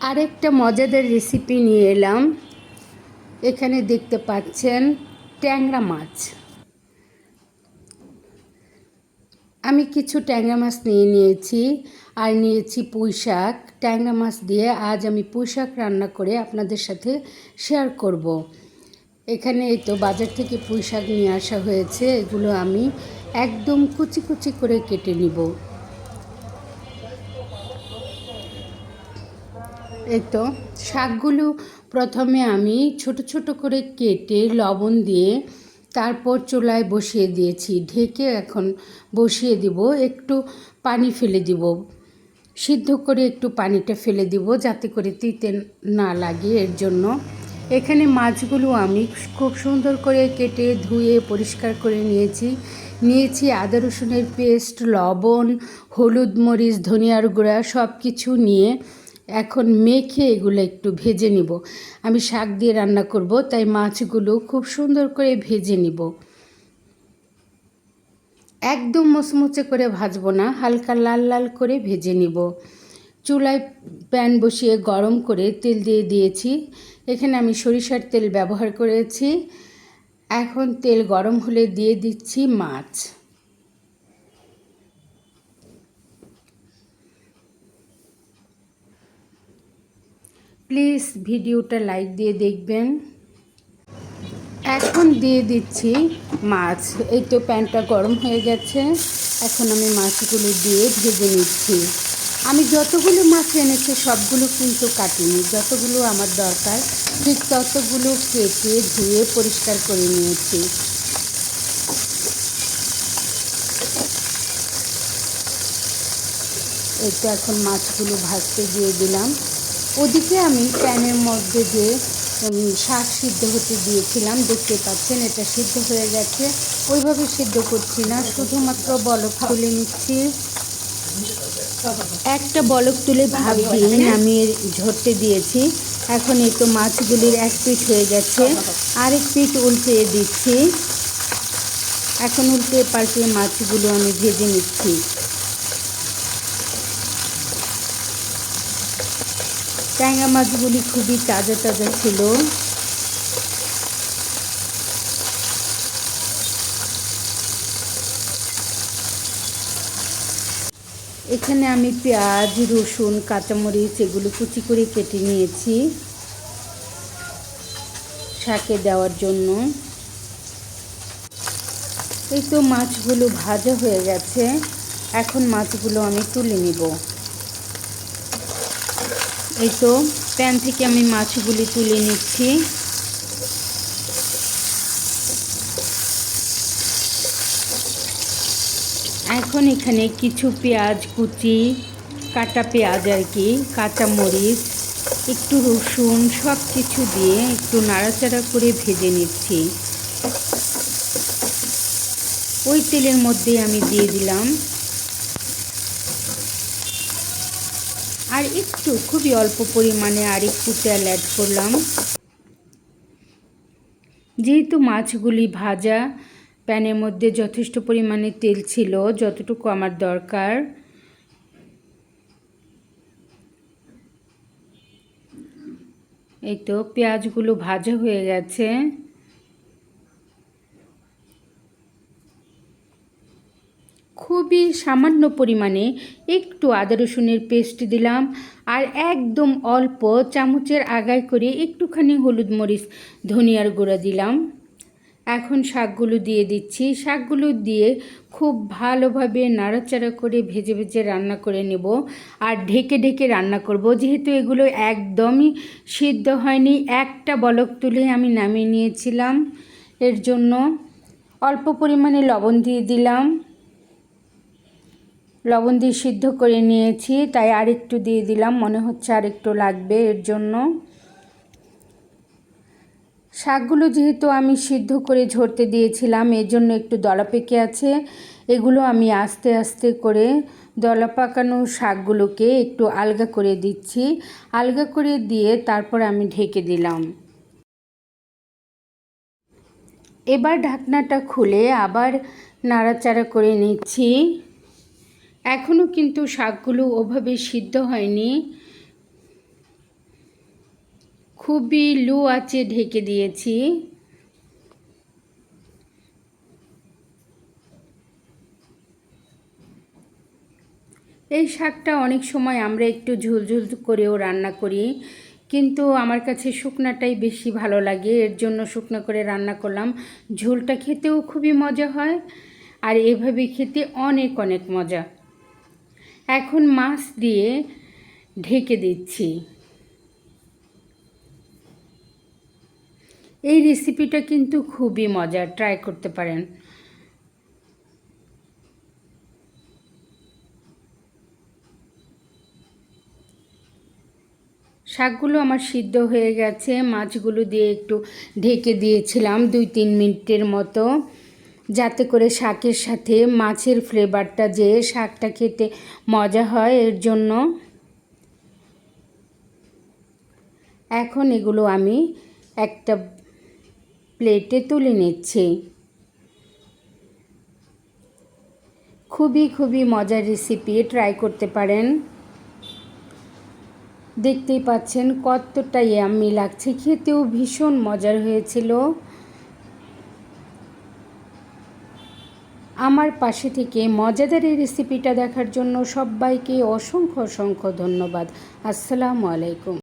আরেকটা মজাদার রেসিপি নিয়ে এলাম। এখানে দেখতে পাচ্ছেন ট্যাংরা মাছ। আমি কিছু ট্যাংরা মাছ নিয়ে নিয়েছি আর নিয়েছি পুঁই শাক। ট্যাংরা মাছ দিয়ে আজ আমি পুঁই শাক রান্না করে আপনাদের সাথে শেয়ার করব। এখানে এই তো বাজার থেকে পুঁই শাক নিয়ে আসা হয়েছে। এগুলো আমি একদম কুচি কুচি করে কেটে নিব। এই তো শাকগুলো প্রথমে আমি ছোট ছোট করে কেটে লবণ দিয়ে তারপর চুলায় বসিয়ে দিয়েছি। ঢেকে এখন বসিয়ে দিব, একটু পানি ফেলে দিব। সিদ্ধ করে একটু পানিটা ফেলে দিব যাতে করে তিতে না লাগে এর জন্য। এখানে মাছগুলো আমি খুব সুন্দর করে কেটে ধুয়ে পরিষ্কার করে নিয়েছি। নিয়েছি আদা রসুনের পেস্ট, লবণ, হলুদ মরিচ, ধনিয়ার গুঁড়া সব কিছু নিয়ে এখন মেখে এগুলো একটু ভেজে নিব। আমি শাক দিয়ে রান্না করব, তাই মাছগুলো খুব সুন্দর করে ভেজে নিব। একদম মুচমুচে করে ভাজবো না, হালকা লাল লাল করে ভেজে নিব। চুলায় প্যান বসিয়ে গরম করে তেল দিয়ে দিয়েছি। এখানে আমি সরিষার তেল ব্যবহার করেছি। এখন তেল গরম হলে দিয়ে দিচ্ছি মাছ। প্লিজ ভিডিওটা লাইক দিয়ে দেখবেন। এখন দিয়ে দিচ্ছি মাছ। এই তো প্যানটা গরম হয়ে গেছে। এখন আমি মাছগুলো দিয়ে ভেজে নিচ্ছি। আমি যতগুলো মাছ এনেছি, সবগুলো কিন্তু কাটিনি। যতগুলো আমার দরকার, ঠিক ততগুলো কেটে ধুয়ে পরিষ্কার করে নিয়েছি। এই তো এখন মাছগুলো ভাজতে দিয়ে দিলাম। ওদিকে আমি প্যানের মধ্যে দিয়ে শাক সিদ্ধ হতে দিয়েছিলাম, দেখতে পাচ্ছেন এটা সিদ্ধ হয়ে গেছে। ওইভাবে সিদ্ধ করছি না, শুধুমাত্র বলক তুলে নিচ্ছি। একটা বলক তুলে ভাব দিয়ে নামিয়ে ঝরতে দিয়েছি। এখন এই তো মাছগুলির এক পিঠ হয়ে গেছে। আরেক পিঠ উল্টে দিচ্ছি। এখন উল্টে পাল্টে মাছগুলো আমি ভেজে নিচ্ছি। ট্যাংরা মাছগুলি খুবই তাজা তাজা ছিল। এখানে আমি পেঁয়াজ, রসুন, কাঁচামরিচ এগুলো কুচি করে কেটে নিয়েছি শাকে দেওয়ার জন্য। এই তো মাছগুলো ভাজা হয়ে গেছে। এখন মাছগুলো আমি তুলে নিব। এই তো, প্যান থেকে আমি মাছগুলি তুলে নিচ্ছি। এখন এখানে কিছু পেঁয়াজ কুচি, কাটা পেঁয়াজ আর কি, কাঁচা মরিচ, একটু রসুন সব কিছু দিয়ে একটু নাড়াচাড়া করে ভেজে নিচ্ছি। ওই তেলের মধ্যে আমি দিয়ে দিলাম আর একটু, খুবই অল্প পরিমাণে আর একটু তেল অ্যাড করলাম। যেহেতু মাছগুলি ভাজা, প্যানের মধ্যে যথেষ্ট পরিমাণে তেল ছিল, যতটুকু আমার দরকার। এই তো, পেঁয়াজগুলো ভাজা হয়ে গেছে। খুবই সামান্য পরিমাণে একটু আদা রসুনের পেস্ট দিলাম আর একদম অল্প চামচের আগায় করে একটুখানি হলুদ মরিচ, ধনিয়ার গুঁড়া দিলাম। এখন শাকগুলো দিয়ে দিচ্ছি। শাকগুলো দিয়ে খুব ভালোভাবে নাড়াচাড়া করে ভেজে ভেজে রান্না করে নেব আর ঢেকে ঢেকে রান্না করব। যেহেতু এগুলো একদমই সিদ্ধ হয়নি, একটা বলক তুলে আমি নামিয়ে নিয়েছিলাম। এর জন্য অল্প পরিমাণে লবণ দিয়ে দিলাম। লবণ দিয়ে সিদ্ধ করে নিয়েছি, তাই আরেকটু দিয়ে দিলাম, মনে হচ্ছে আরেকটু লাগবে এর জন্য। শাকগুলো যেহেতু আমি সিদ্ধ করে ঝরতে দিয়েছিলাম, এর জন্য একটু দলা পেকে আছে, এগুলো আমি আস্তে আস্তে করে দলা পাকানো শাকগুলোকে একটু আলগা করে দিচ্ছি। আলগা করে দিয়ে তারপর আমি ঢেকে দিলাম। এবার ঢাকনাটা খুলে আবার নাড়াচাড়া করে নিচ্ছি। এখনও কিন্তু শাকগুলো ওভাবে সিদ্ধ হয়নি। খুবই লো আঁচে ঢেকে দিয়েছি। এই শাকটা অনেক সময় আমরা একটু ঝুলঝুল করেও রান্না করি, কিন্তু আমার কাছে শুকনাটাই বেশি ভালো লাগে। এর জন্য শুকনো করে রান্না করলাম। ঝোলটা খেতেও খুবই মজা হয়, আর এভাবে খেতে অনেক অনেক মজা। এখন মাছ দিয়ে ঢেকে দিচ্ছি। এই রেসিপিটা কিন্তু খুবই মজার। ট্রাই করতে পারেন। শাকগুলো আমার সিদ্ধ হয়ে গেছে। মাছগুলো দিয়ে একটু ঢেকে দিয়েছিলাম দুই তিন মিনিটের মতো। যাতে করে শাকের সাথে মাছের ফ্লেভারটা যে শাকটা খেতে মজা হয়, এর জন্য এখন এগুলো আমি একটা প্লেটে তুলে নিচ্ছি। খুবই খুবই মজার রেসিপি ট্রাই করতে পারেন। দেখতেই পাচ্ছেন কতটা ইয়াম্মি লাগছে, খেতেও ভীষণ মজার হয়েছিল। আমার পাশে থেকে মজাদার এই রেসিপিটা দেখার জন্য সবাইকে অসংখ্য অসংখ্য ধন্যবাদ। আসসালামু আলাইকুম।